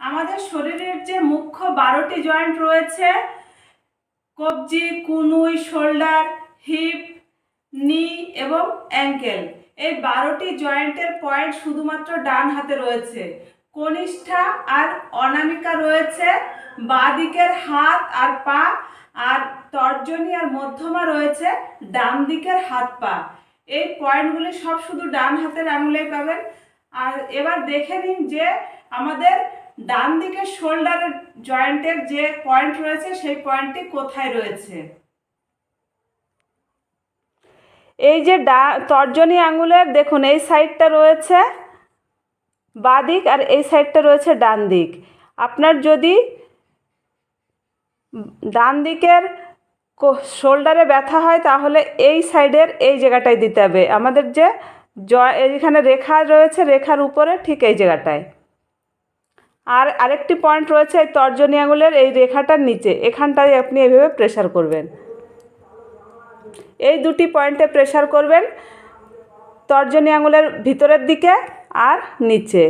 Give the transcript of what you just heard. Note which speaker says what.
Speaker 1: আমাদের শরীরের যে মুখ্য বারোটি জয়েন্ট রয়েছে, কবজি, কুনুই শোল্ডার হিপ নি এবং অ্যাঙ্কেল এই বারোটি জয়েন্টের পয়েন্ট শুধুমাত্র ডান হাতে রয়েছে। কনিষ্ঠা আর অনামিকা রয়েছে। বাঁ দিকের হাত আর পা আর তর্জনী আর মধ্যমা রয়েছে ডান দিকের হাত পা। এই পয়েন্টগুলি সব শুধু ডান হাতের আঙুলেই পাবেন। আর এবার দেখে নিন যে আমাদের ডান দিকের শোল্ডারের জয়েন্টের যে পয়েন্ট রয়েছে, সেই পয়েন্টটি কোথায় রয়েছে? এই যে ডা, তর্জনী আঙুলের দেখুন, এই সাইডটা রয়েছে বাঁ দিক আর এই সাইডটা রয়েছে ডান দিক। আপনার যদি ডান দিকের শোল্ডারে ব্যথা হয়, তাহলে এই সাইডের এই জায়গাটায় দিতে হবে। আমাদের যে জয় এইখানে রেখা রয়েছে, রেখার উপরে ঠিক এই জায়গাটায়। আর আরেকটি পয়েন্ট রয়েছে এই তর্জনী আঙুলের এই রেখাটার নিচে। এখানটায় আপনি এভাবে প্রেশার করবেন। এই দুটি পয়েন্টে প্রেশার করবেন তর্জনী আঙুলের ভিতরের দিকে আর নিচে।